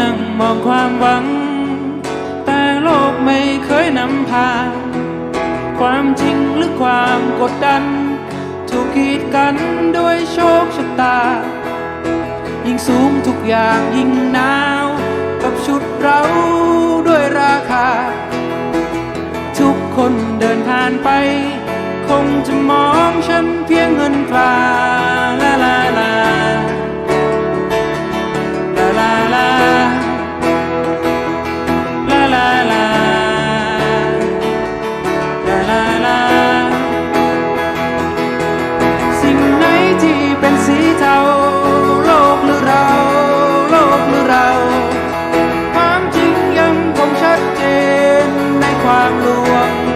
นั่งมองความหวัง แต่โลกไม่เคยนำพา ความจริงหรือความกดดัน ถูกกีดกันด้วยโชคชะตา ยิ่งสูงทุกอย่างยิ่งหนาว กับชุดเราด้วยราคา ทุกคนเดินผ่านไป คงจะมองฉัน climb the walk.